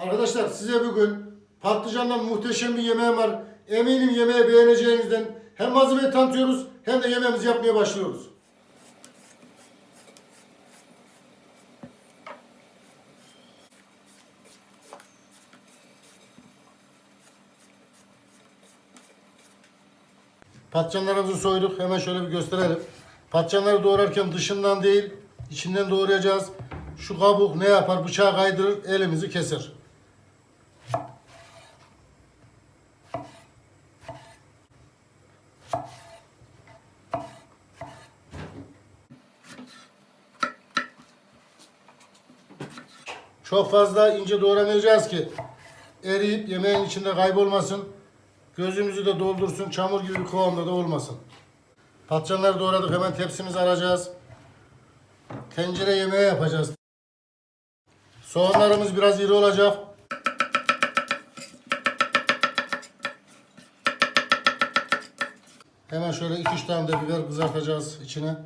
Arkadaşlar size bugün patlıcanla muhteşem bir yemeğim var. Eminim yemeği beğeneceğinizden hem malzemeyi tanıtıyoruz hem de yemeğimizi yapmaya başlıyoruz. Patlıcanlarımızı soyduk. Hemen şöyle bir gösterelim. Patlıcanları doğrarken dışından değil, içinden doğrayacağız. Şu kabuk ne yapar? Bıçağı kaydırır, elimizi keser. Çok fazla ince doğramayacağız ki eriyip yemeğin içinde kaybolmasın. Gözümüzü de doldursun, çamur gibi bir kıvamda da olmasın. Patlıcanları doğradık, hemen tepsimizi alacağız. Tencere yemeği yapacağız. Soğanlarımız biraz iri olacak. Hemen şöyle 2-3 tane de biber kızartacağız içine.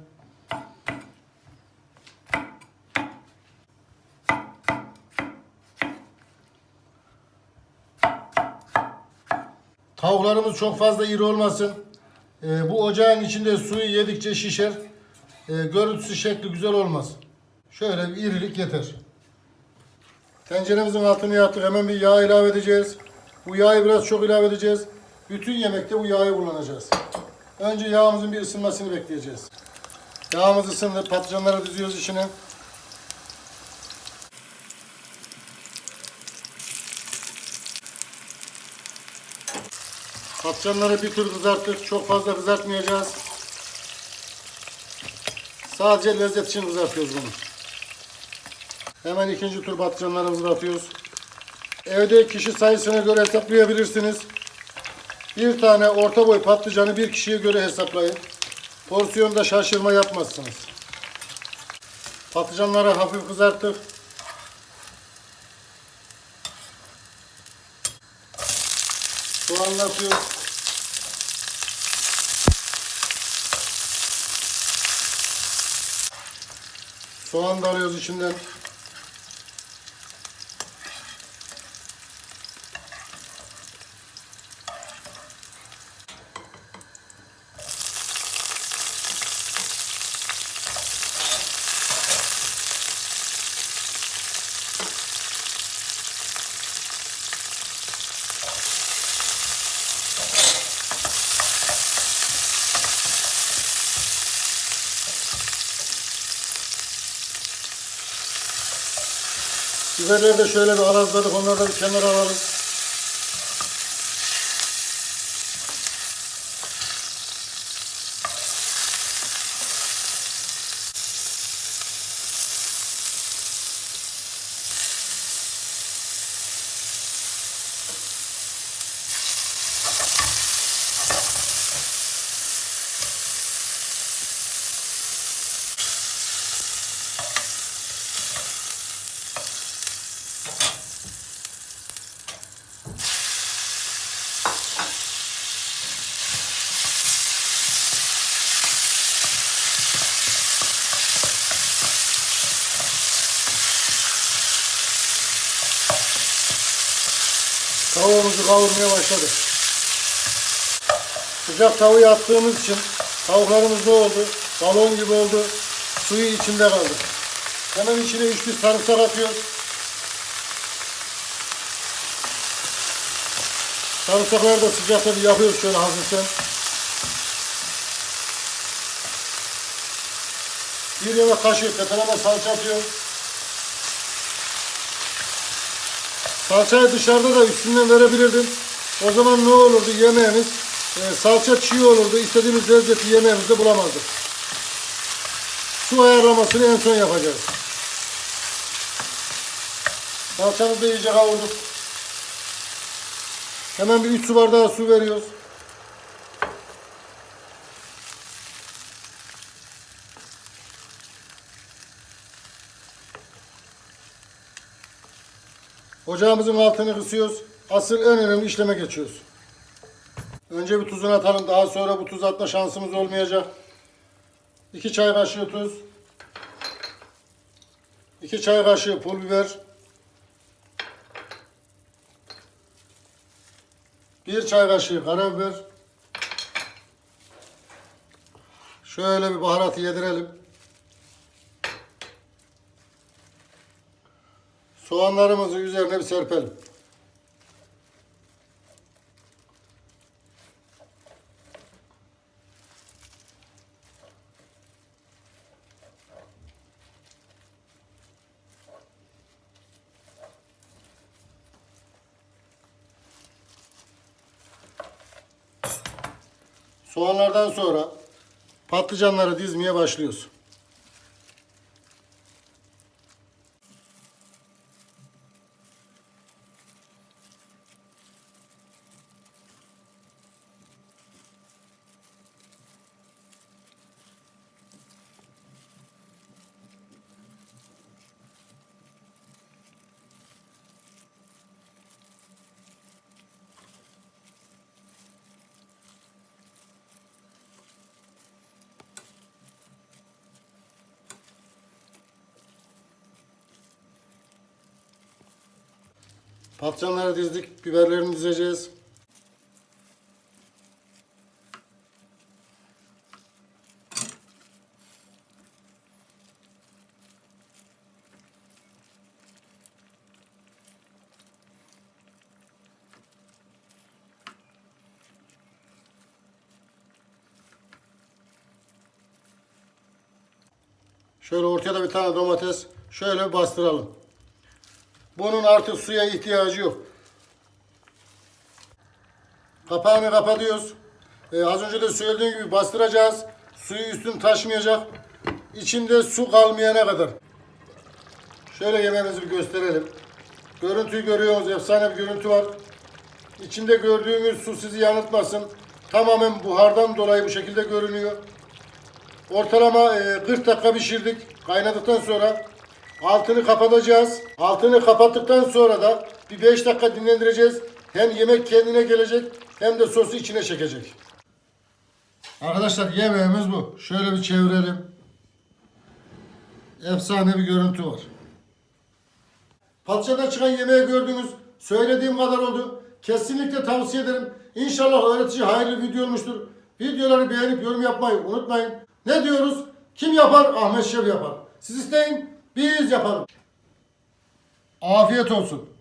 Tavuklarımız çok fazla iri olmasın. Ee, bu ocağın içinde suyu yedikçe şişer. Ee, görüntüsü şekli güzel olmaz. Şöyle bir irilik yeter. Tenceremizin altını yaktık. Hemen bir yağ ilave edeceğiz. Bu yağı biraz çok ilave edeceğiz. Bütün yemekte bu yağı kullanacağız. Önce yağımızın bir ısınmasını bekleyeceğiz. Yağımız ısındı. Patlıcanları diziyoruz içine. Patlıcanları bir tür kızarttık. Çok fazla kızartmayacağız. Sadece lezzet için kızartıyoruz bunu. Hemen ikinci tur patlıcanlarımızı atıyoruz. Evde kişi sayısına göre hesaplayabilirsiniz. Bir tane orta boy patlıcanı bir kişiye göre hesaplayın. Porsiyonda şaşırma yapmazsınız. Patlıcanları hafif kızarttık. Soğanla atıyoruz. Soğan da alıyoruz içinden. Biberleri de şöyle bir arazladık. Onları da bir kenara alalım. Tavuğumuzu kavurmaya başladık. Sıcak tavuğu attığımız için tavuklarımız ne oldu? Balon gibi oldu. Suyu içinde kaldı. Hemen içine üç bir sarımsak atıyoruz. Sarımsakları da sıcakta bir yapıyoruz şöyle hafiften. Bir yemek kaşığı tepeleme salça atıyoruz. Salçayı dışarıda da üstünden verebilirdim. O zaman ne olurdu yemeğimiz? e, salça çiğ olurdu. İstediğimiz lezzeti yemeğimizde bulamazdık. Su ayarlamasını en son yapacağız. Salçamızı da iyice kavurduk. Hemen bir 3 su bardağı su veriyoruz. Ocağımızın altını kısıyoruz. Asıl en önemli işleme geçiyoruz. Önce bir tuzunu atalım. Daha sonra bu tuz atma şansımız olmayacak. 2 çay kaşığı tuz. 2 çay kaşığı pul biber. 1 çay kaşığı karabiber. Şöyle bir baharatı yedirelim. Soğanlarımızı üzerine bir serpelim. Soğanlardan sonra patlıcanları dizmeye başlıyoruz. Patlıcanları dizdik, biberlerini dizeceğiz. Şöyle ortaya da bir tane domates şöyle bastıralım. Bunun artık suya ihtiyacı yok. Kapağını kapatıyoruz. Ee, az önce de söylediğim gibi bastıracağız. Suyu üstün taşmayacak. İçinde su kalmayana kadar. Şöyle yemeğimizi bir gösterelim. Görüntüyü görüyorsunuz. Efsane bir görüntü var. İçinde gördüğünüz su sizi yanıltmasın. Tamamen buhardan dolayı bu şekilde görünüyor. Ortalama e, 40 dakika pişirdik. Kaynadıktan sonra altını kapatacağız. Altını kapattıktan sonra da bir 5 dakika dinlendireceğiz. Hem yemek kendine gelecek hem de sosu içine çekecek. Arkadaşlar yemeğimiz bu. Şöyle bir çevirelim. Efsane bir görüntü var. Patlıcan'dan çıkan yemeği gördünüz. Söylediğim kadar oldu. Kesinlikle tavsiye ederim. İnşallah öğretici hayırlı video olmuştur. Videoları beğenip yorum yapmayı unutmayın. Ne diyoruz? Kim yapar? Ahmet Şev yapar. Siz isteyin, biz yapalım. Afiyet olsun.